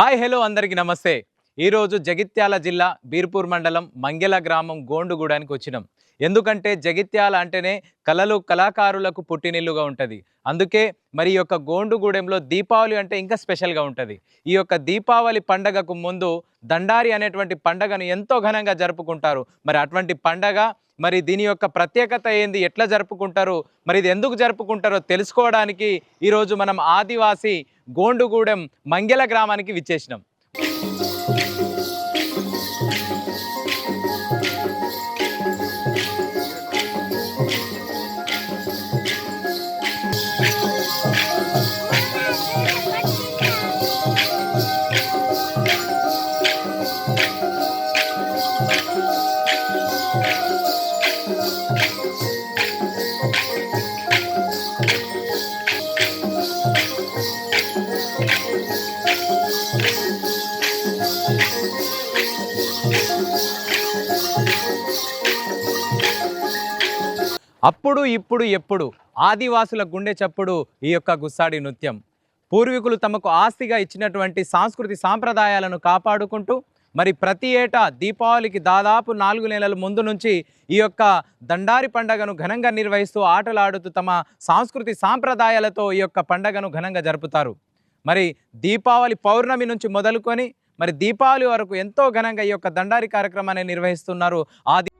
Hi hello అందరికీ నమస్తే. ఈరోజు జగిత్యాల జిల్లా బీర్పూర్ మండలం మంగెల గ్రామం గోండుగూడానికి వచ్చినాం. ఎందుకంటే జగిత్యాల అంటేనే కళలు కళాకారులకు పుట్టినిల్లుగా ఉంటుంది. అందుకే మరి ఈ యొక్క గోండుగూడెంలో దీపావళి అంటే ఇంకా స్పెషల్గా ఉంటుంది. ఈ యొక్క దీపావళి పండగకు ముందు దండారి అనేటువంటి పండగను ఎంతో ఘనంగా జరుపుకుంటారు. మరి అటువంటి పండగ మరి దీని యొక్క ప్రత్యేకత ఏంది ఎట్లా జరుపుకుంటారు మరి ఇది ఎందుకు జరుపుకుంటారో తెలుసుకోవడానికి ఈరోజు మనం ఆదివాసి గోండుగూడెం మంగెల గ్రామానికి విచ్చేసినాం. అప్పుడు ఇప్పుడు ఎప్పుడు? ఆదివాసుల గుండె చప్పుడు ఈ యొక్క గుస్సాడి నృత్యం. పూర్వీకులు తమకు ఆస్తిగా ఇచ్చినటువంటి సాంస్కృతి సాంప్రదాయాలను కాపాడుకుంటూ మరి ప్రతి ఏటా దీపావళికి దాదాపు నాలుగు నెలల ముందు నుంచి ఈ యొక్క దండారి పండగను ఘనంగా నిర్వహిస్తూ ఆటలు ఆడుతూ తమ సాంస్కృతి సాంప్రదాయాలతో ఈ యొక్క పండగను ఘనంగా జరుపుతారు. మరి దీపావళి పౌర్ణమి నుంచి మొదలుకొని మరి దీపావళి వరకు ఎంతో ఘనంగా ఈ యొక్క దండారి కార్యక్రమాన్ని నిర్వహిస్తున్నారు ఆది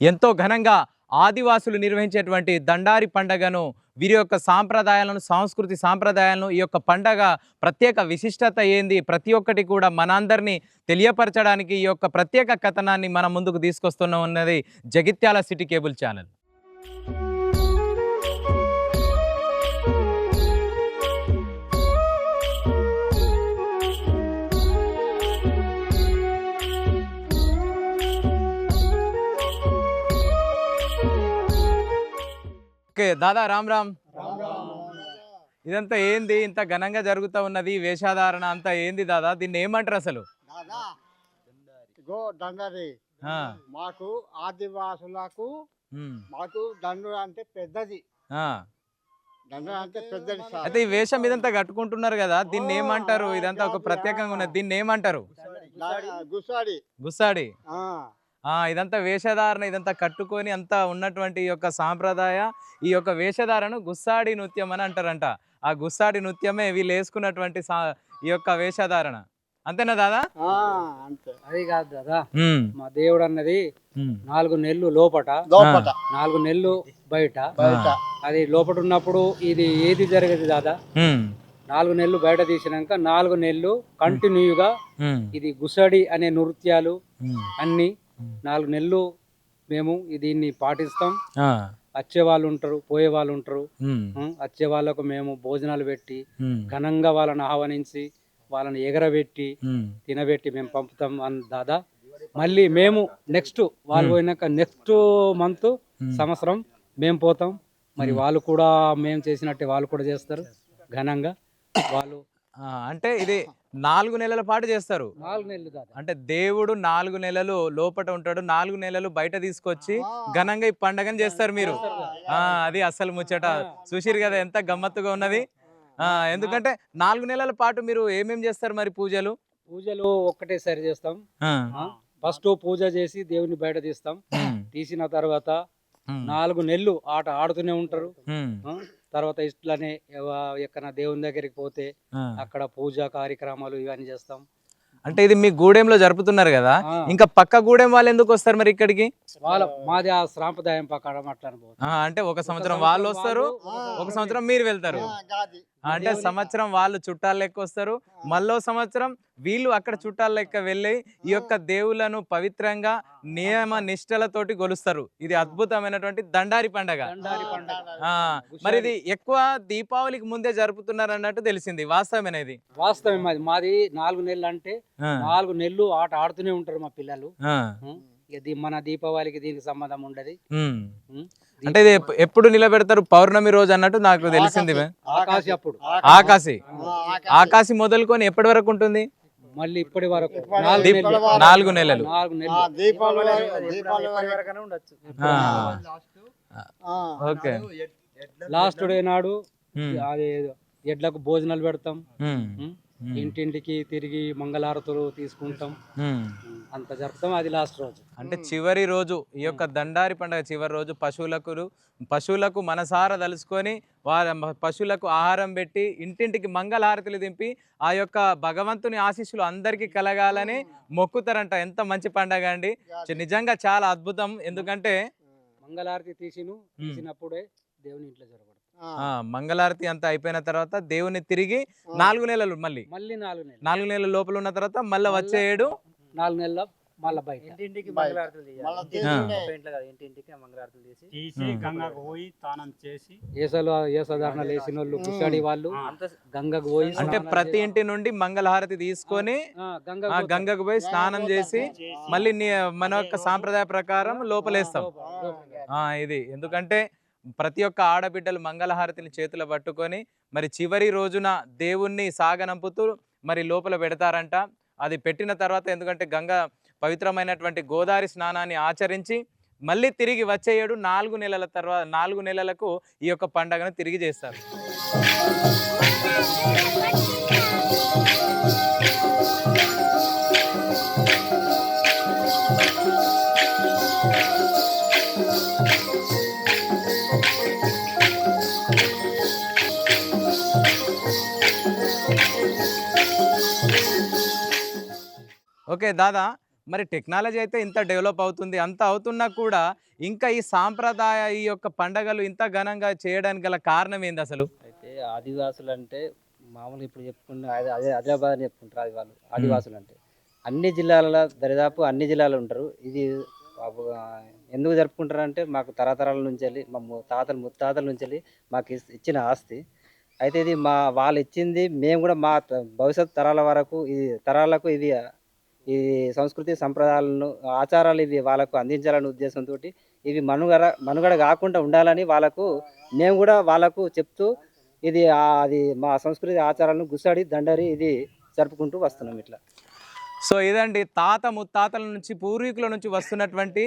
ఎంతో ఘనంగా ఆదివాసులు నిర్వహించేటువంటి దండారి పండగను వీరి యొక్క సాంప్రదాయాలను సంస్కృతి సాంప్రదాయాలను ఈ యొక్క పండగ ప్రత్యేక విశిష్టత ఏంది? ప్రతి ఒక్కటి కూడా మనందరినీ తెలియపరచడానికి ఈ యొక్క ప్రత్యేక కథనాన్ని మన ముందుకు తీసుకొస్తున్న ఉన్నది Jagtial city cable channel. Okay దాదా రామ్ రామ్. ఇదంతా ఏంది? ఇంత ఘనంగా జరుగుతూ ఉన్నది వేషధారణ అంతా ఏంది దాదా? దీన్ని ఏమంటారు అసలు? మాకు ఆదివాసులకు మాకు దండు అంటే పెద్దది. అయితే ఈ వేషం ఇదంతా కట్టుకుంటున్నారు కదా దీన్ని ఏమంటారు? ఇదంతా ఒక ప్రత్యేకంగా ఉన్నది. దీన్ని ఏమంటారు? గుసాడి. గుస్సాడి ఆ. ఇదంతా వేషధారణ ఇదంతా కట్టుకొని అంతా ఉన్నటువంటి ఈ యొక్క సాంప్రదాయ ఈ యొక్క వేషధారను గుస్సాడి నృత్యం అని అంటారంట. ఆ గుస్సాడి నృత్యమే వీళ్ళు వేసుకున్నటువంటి సా ఈ యొక్క వేషధారణ. అంతేనా దాదా? ఆ, అంతే. అది కాదు దాదా. మా దేవుడు అన్నది నాలుగు నెలలు లోపట. లోపట. నాలుగు నెలలు బయట. బయట. అది లోపట ఉన్నప్పుడు ఇది ఏది జరగదు దాదా. నాలుగు నెలలు బయట తీసినాక నాలుగు నెలలు కంటిన్యూగా ఇది గుసడి అనే నృత్యాలు అన్ని. నాలుగు నెలలు మేము దీన్ని పాటిస్తాం. వచ్చే వాళ్ళు ఉంటారు పోయే వాళ్ళు ఉంటారు. వచ్చే వాళ్ళకు మేము భోజనాలు పెట్టి ఘనంగా వాళ్ళని ఆహ్వానించి వాళ్ళని ఎగరబెట్టి తినబెట్టి మేము పంపుతాం అన్ దాదా. మళ్ళీ మేము నెక్స్ట్ వాళ్ళు. పోయినాక నెక్స్ట్ మంత్. సంవత్సరం మేము పోతాం. మరి. వాళ్ళు కూడా మేము చేసినట్టే వాళ్ళు కూడా చేస్తారు ఘనంగా. వాళ్ళు అంటే ఇది నాలుగు నెలల పాటు చేస్తారు. నాలుగు నెలలు దాదా అంటే దేవుడు నాలుగు నెలలు లోపట ఉంటాడు నాలుగు నెలలు బయట తీసుకొచ్చి ఘనంగా ఈ పండగను చేస్తారు మీరు. ఆ అది అసలు ముచ్చట. చూసిరు కదా ఎంత గమ్మత్తుగా ఉన్నది. ఆ ఎందుకంటే నాలుగు నెలల పాటు మీరు ఏమేం చేస్తారు మరి పూజలు? పూజలు ఒక్కటేసారి చేస్తాం. ఫస్ట్ పూజ చేసి దేవుని బయట తీస్తాం. తీసిన తర్వాత నాలుగు నెలలు ఆట ఆడుతూనే ఉంటారు. తర్వాత ఇట్లనే ఎక్కడ దేవుని దగ్గరికి పోతే. అక్కడ పూజా కార్యక్రమాలు ఇవన్నీ చేస్తాం. అంటే ఇది మీ గూడెంలో జరుపుతున్నారు కదా? ఇంకా పక్క గూడెం వాళ్ళు ఎందుకు వస్తారు మరి ఇక్కడికి? వాళ్ళ మాది ఆ సాంప్రదాయం ప్రకారం అట్లా అంటే ఒక సంవత్సరం వాళ్ళు వస్తారు ఒక సంవత్సరం మీరు వెళ్తారు. అంటే సంవత్సరం వాళ్ళు చుట్టాలు లెక్క వస్తారు మళ్ళో సంవత్సరం వీళ్ళు అక్కడ చుట్టాల లెక్క వెళ్ళి ఈ యొక్క దేవులను పవిత్రంగా నియమ నిష్టలతోటి గొలుస్తారు. ఇది అద్భుతమైనటువంటి దండారి పండగ. దండారి పండగ. ఆ. మరి ఇది ఎక్కువ దీపావళికి ముందే జరుపుతున్నారు అన్నట్టు తెలిసింది వాస్తవమేనేది వాస్తవం మాది. మాది నాలుగు నెలలు అంటే నాలుగు నెలలు ఆట ఆడుతూనే ఉంటారు మా పిల్లలు? ఇక మన దీపావళికి దీనికి సంబంధం ఉండదు. అంటే ఇది ఎప్పు- ఎప్పుడు నిలబెడతారు? పౌర్ణమి రోజు అన్నట్టు నాకు తెలిసింది. ఆకాశం అప్పుడు. ఆకాశి. ఆకాశి. మొదలుకొని ఎప్పటి వరకు ఉంటుంది? మళ్ళీ ఇప్పటి వరకు. నాలుగు నెలలు. నాలుగు నెలలు. నాలుగు ఆ, నెలలు దీపావళి దీపావళి వరకు. ఉండొచ్చు. ఆ, ఆ, ఓకే. లాస్ట్ డే నాడు అది ఎడ్లకు భోజనాలు పెడతాం. ఇంటింటికి తిరిగి మంగళారతులు తీసుకుంటాం. అంత జరుపుతాం. అది లాస్ట్ రోజు. అంటే చివరి రోజు ఈ యొక్క దండారి పండుగ చివరి రోజు పశువులకు పశువులకు మనసార తలుసుకొని వారి పశువులకు ఆహారం పెట్టి ఇంటింటికి మంగళహారతులు దింపి ఆ యొక్క భగవంతుని ఆశీస్సులు అందరికీ కలగాలని మొక్కుతారంట. ఎంత మంచి పండగ అండి. నిజంగా చాలా అద్భుతం. ఎందుకంటే మంగళారతి తీసిను తీసినప్పుడే దేవుని ఇంట్లో జరగడం ఆ మంగళారతి అంతా అయిపోయిన తర్వాత దేవుని తిరిగి నాలుగు నెలలు మళ్ళీ. మళ్ళీ నాలుగు నెలలు. నాలుగు నెలల లోపల ఉన్న తర్వాత మళ్ళీ వచ్చే ఏడు? నాలుగు నెలల మళ్ళీ బయట. ఇంటింటికి బయట. మంగళారతులు చేయాలి. మళ్ళా ఇంటింటికి తీసుకుంటే ఒక ఇంట్లో కాదు, ఇంటింటికి మంగళారతులు చేసి తీసి ఉమ్. గంగకు పోయి స్నానం చేసి ఏసలు ఏసధారణ లేచిన వాళ్ళు కుషాడి వాళ్ళు ఆ, అంత గంగకు పోయి అంటే ప్రతి ఇంటి నుండి మంగళహారతి తీసుకొని ఆ, గంగకు పోయి స్నానం చేసి మళ్ళీ నీ- మన యొక్క సాంప్రదాయ ప్రకారం లోపలేస్తాం. ఆ ఇది. ఎందుకంటే ప్రతి ఒక్క ఆడబిడ్డలు మంగళహారతిని చేతిలో పట్టుకొని మరి చివరి రోజున దేవుణ్ణి సాగనంపుతూ మరి లోపల పెడతారంట. అది పెట్టిన తర్వాత ఎందుకంటే గంగ పవిత్రమైనటువంటి గోదావరి స్నానాన్ని ఆచరించి మళ్ళీ తిరిగి వచ్చే ఏడు నాలుగు నెలల తర్వాత నాలుగు నెలలకు ఈ యొక్క పండగను తిరిగి చేస్తారు. ఓకే దాదా మరి టెక్నాలజీ అయితే ఇంత డెవలప్ అవుతుంది అంత అవుతున్నా కూడా ఇంకా ఈ సాంప్రదాయ ఈ యొక్క పండగలు ఇంత ఘనంగా చేయడానికి గల కారణం ఏంది అసలు? అయితే ఆదివాసులు అంటే మామూలుగా ఇప్పుడు చెప్పుకున్న అదే ఆదిలాబాద్ అని చెప్పుకుంటారు అది వాళ్ళు ఆదివాసులు అంటే. అన్ని జిల్లాలలో దరిదాపు అన్ని జిల్లాలు ఉంటారు. ఇది ఎందుకు జరుపుకుంటారు అంటే మాకు తరతరాల నుంచి వెళ్ళి మా తాతలు ముత్తాతల నుంచి వెళ్ళి మాకు ఇస్- ఇచ్చిన ఆస్తి. అయితే ఇది మా వాళ్ళు ఇచ్చింది మేము కూడా మా త- భవిష్యత్ తరాల వరకు ఇది తరాలకు ఇది ఈ సంస్కృతి సంప్రదాయాలను ఆచారాలు ఇవి వాళ్ళకు అందించాలనే ఉద్దేశంతో ఇవి మనుగడ మనుగడ కాకుండా ఉండాలని వాళ్ళకు మేము కూడా వాళ్ళకు చెప్తూ ఇది అది మా సంస్కృతి ఆచారాలను గుసాడి దండరి ఇది జరుపుకుంటూ వస్తున్నాం ఇట్లా. సో ఇదండి తాత ముత్తాతల నుంచి పూర్వీకుల నుంచి వస్తున్నటువంటి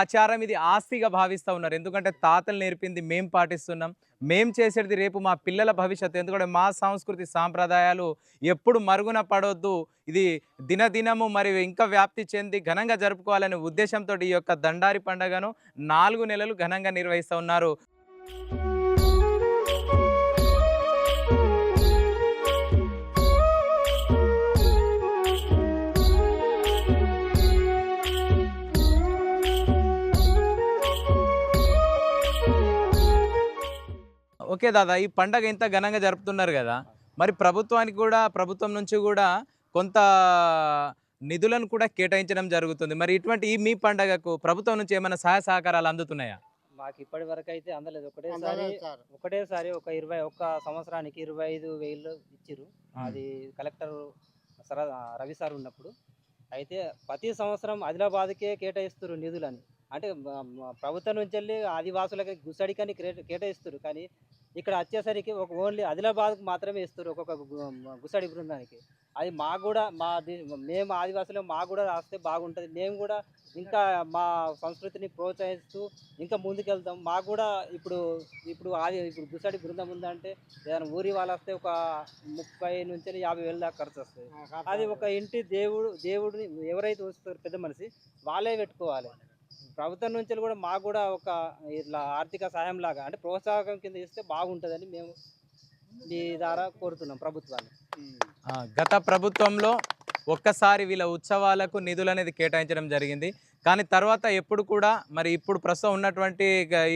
ఆచారం. ఇది ఆస్తిగా భావిస్తూ ఉన్నారు. ఎందుకంటే తాతలు నేర్పింది మేము పాటిస్తున్నాం. మేం చేసేది రేపు మా పిల్లల భవిష్యత్తు. ఎందుకంటే మా సంస్కృతి సాంప్రదాయాలు ఎప్పుడు మరుగున పడొద్దు. ఇది దినదినము మరి ఇంకా వ్యాప్తి చెంది ఘనంగా జరుపుకోవాలనే ఉద్దేశంతో ఈ యొక్క దండారి పండుగను నాలుగు నెలలు ఘనంగా నిర్వహిస్తూ ఉన్నారు. ఓకే దాదా ఈ పండగ ఇంత ఘనంగా జరుపుతున్నారు కదా. మరి ప్రభుత్వానికి కూడా ప్రభుత్వం నుంచి కూడా కొంత నిధులను కూడా కేటాయించడం జరుగుతుంది. మరి ఇటువంటి ఈ మీ పండగకు ప్రభుత్వం నుంచి ఏమైనా సహాయ సహకారాలు అందుతున్నాయా? మాకు ఇప్పటి వరకు అయితే అందలేదు. ఒకటేసారి. ఒకటేసారి ఒక ఇరవై ఒక్క సంవత్సరానికి ఇరవై ఐదు వేలు ఇచ్చిర్రు. అది కలెక్టర్ సర రవి సార్ ఉన్నప్పుడు. అయితే ప్రతి సంవత్సరం ఆదిలాబాద్కే కేటాయిస్తారు నిధులని. అంటే ప్రభుత్వం నుంచి వెళ్ళి ఆదివాసులకి గుసడికని కేటాయిస్తారు కానీ ఇక్కడ వచ్చేసరికి ఒక ఓన్లీ ఆదిలాబాద్కు మాత్రమే ఇస్తారు ఒక్కొక్క గుసడి బృందానికి. అది మాకు కూడా మా మేము ఆదివాసులు మాకు కూడా రాస్తే బాగుంటుంది. మేము కూడా ఇంకా మా సంస్కృతిని ప్రోత్సహిస్తూ ఇంకా ముందుకెళ్తాం. మాకు కూడా ఇప్పుడు ఇప్పుడు ఆది ఇప్పుడు గుసడి బృందం ఉందంటే ఏదైనా ఊరి వాళ్ళు వస్తే ఒక ముప్పై నుంచి యాభై వేల దాకా ఖర్చు వస్తుంది. అది ఒక ఇంటి దేవుడు దేవుడిని ఎవరైతే వస్తారో పెద్ద మనిషి వాళ్ళే పెట్టుకోవాలి. ప్రభుత్వం నుంచి కూడా మాకు కూడా ఒక ఇట్లా ఆర్థిక సహాయం లాగా అంటే ప్రోత్సాహకం కింద ఇస్తే బాగుంటుందని మేము మీ ద్వారా కోరుతున్నాం ప్రభుత్వాన్ని. గత ప్రభుత్వంలో ఒక్కసారి వీళ్ళ ఉత్సవాలకు నిధులు అనేది కేటాయించడం జరిగింది. కానీ తర్వాత ఎప్పుడు కూడా మరి ఇప్పుడు ప్రస్తుతం ఉన్నటువంటి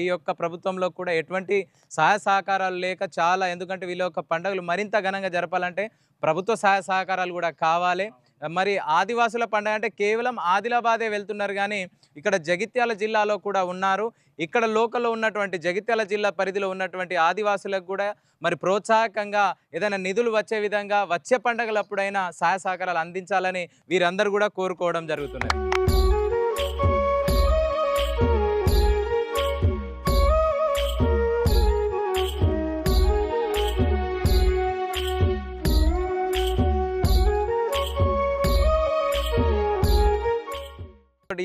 ఈ యొక్క ప్రభుత్వంలో కూడా ఎటువంటి సహాయ సహకారాలు లేక చాలా ఎందుకంటే వీళ్ళ యొక్క పండుగలు మరింత ఘనంగా జరపాలంటే ప్రభుత్వ సహాయ సహకారాలు కూడా కావాలి. మరి ఆదివాసుల పండుగ అంటే కేవలం ఆదిలాబాదే వెళ్తున్నారు కానీ ఇక్కడ జగిత్యాల జిల్లాలో కూడా ఉన్నారు. ఇక్కడ లోకల్లో ఉన్నటువంటి జగిత్యాల జిల్లా పరిధిలో ఉన్నటువంటి ఆదివాసులకు కూడా మరి ప్రోత్సాహకంగా ఏదైనా నిధులు వచ్చే విధంగా వచ్చే పండుగలప్పుడైనా సహాయ సహకారాలు అందించాలని వీరందరూ కూడా కోరుకోవడం జరుగుతున్నది.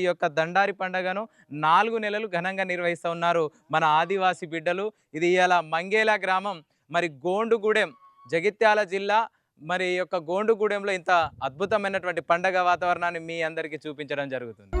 ఈ యొక్క దండారి పండగను నాలుగు నెలలు ఘనంగా నిర్వహిస్తూ ఉన్నారు మన ఆదివాసి బిడ్డలు. ఇది ఇలా మంగేలా గ్రామం. మరి గోండుగూడెం జగిత్యాల జిల్లా. మరి ఈ యొక్క గోండుగూడెంలో ఇంత అద్భుతమైనటువంటి పండగ వాతావరణాన్ని మీ అందరికీ చూపించడం జరుగుతుంది.